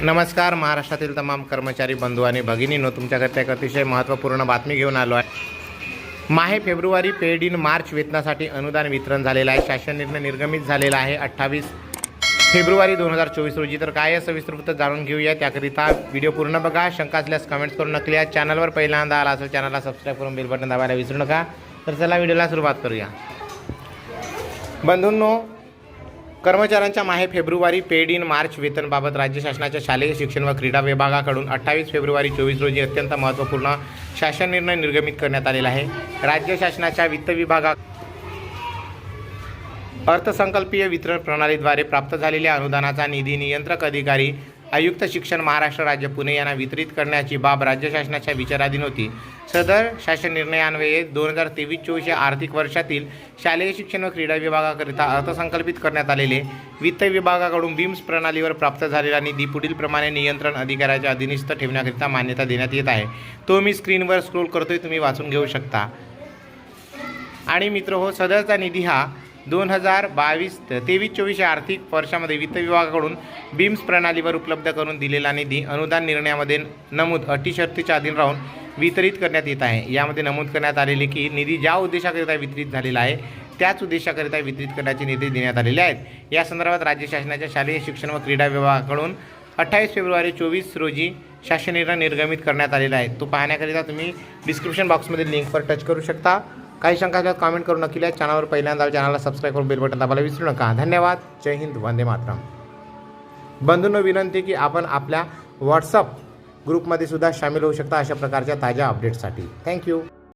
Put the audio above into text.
नमस्कार महाराष्ट्रातील तमाम कर्मचारी बंधू आणि भगिनींनो तुमच्याकरता एक अतिशय महत्त्वपूर्ण बातमी घेऊन आलो आहे. माहे फेब्रुवारी पेड इन मार्च वेतनासाठी अनुदान वितरण झालेलं आहे. शासन निर्णय निर्गमित झालेला आहे. अठ्ठावीस फेब्रुवारी दोन हजार चोवीस रोजी. तर काय आहे सविस्तर वृत्त जाणून घेऊया? त्याकरिता व्हिडिओ पूर्ण बघा. शंका असल्यास कमेंट्स करून नकली या चॅनलवर पहिल्यांदा आला असेल चॅनलला सबस्क्राईब करून बेल बटन दाबायला विसरू नका. तर चला व्हिडिओला सुरुवात करूया. बंधूंनो कर्मचाऱ्यांच्या माहे फेब्रुवारी पेड इन मार्च वेतनबाबत राज्य शासनाच्या शालेय शिक्षण व क्रीडा विभागाकडून अठ्ठावीस फेब्रुवारी चोवीस रोजी अत्यंत महत्त्वपूर्ण शासन निर्णय निर्गमित करण्यात आलेला आहे. राज्य शासनाच्या वित्त विभागा अर्थसंकल्पीय वितरण प्रणालीद्वारे प्राप्त झालेल्या अनुदानाचा निधी नियंत्रक अधिकारी आयुक्त शिक्षण महाराष्ट्र राज्य पुणे यांना वितरित करण्याची बाब राज्य शासनाच्या विचाराधीन होती. सदर शासन निर्णयान्वये दोन हजार तेवीस चोवीस या आर्थिक वर्षातील शालेय शिक्षण व क्रीडा विभागाकरिता अर्थसंकल्पित करण्यात आलेले वित्त विभागाकडून बीम्स प्रणालीवर प्राप्त झालेला निधी पुढील प्रमाणे नियंत्रण अधिकाऱ्याच्या अधीनस्थ ठेवण्याकरिता मान्यता देण्यात येत आहे. तो मी स्क्रीनवर स्क्रोल करतोय तुम्ही वाचून घेऊ शकता. आणि मित्र हो सदरचा निधी हा दोन हजार बावीस तेवीस चोवीस या आर्थिक वर्षामध्ये वित्त विभागाकडून बीम्स प्रणालीवर उपलब्ध करून दिलेला निधी अनुदान निर्णयामध्ये नमूद अटी शर्तीच्या अधीन राहून वितरित करण्यात येत आहे. यामध्ये नमूद करण्यात आलेले की निधी ज्या उद्देशाकरिता वितरित झालेला आहे त्याच उद्देशाकरिता वितरित करण्याचे निर्देश देण्यात आलेले आहेत. या संदर्भात राज्य शासनाच्या शालेय शिक्षण व क्रीडा विभागाकडून अठ्ठावीस फेब्रुवारी चोवीस रोजी शासन निर्णय निर्गमित करण्यात आलेला आहे. तो पाहण्याकरिता तुम्ही डिस्क्रिप्शन बॉक्समध्ये लिंकवर टच करू शकता. काही शंका असल्यास कमेंट करू नक्की चॅनलवर पहिल्यांदा चॅनलला सबस्क्राईब करून बेल बटन दाबायला विसरू नका. धन्यवाद. जय हिंद. वंदे मातरम. बंधूंनो विनंती की आपण आपल्या व्हॉट्सअप ग्रुपमध्ये सुद्धा सामील होऊ शकता अशा प्रकारच्या ताज्या अपडेट्ससाठी थँक्यू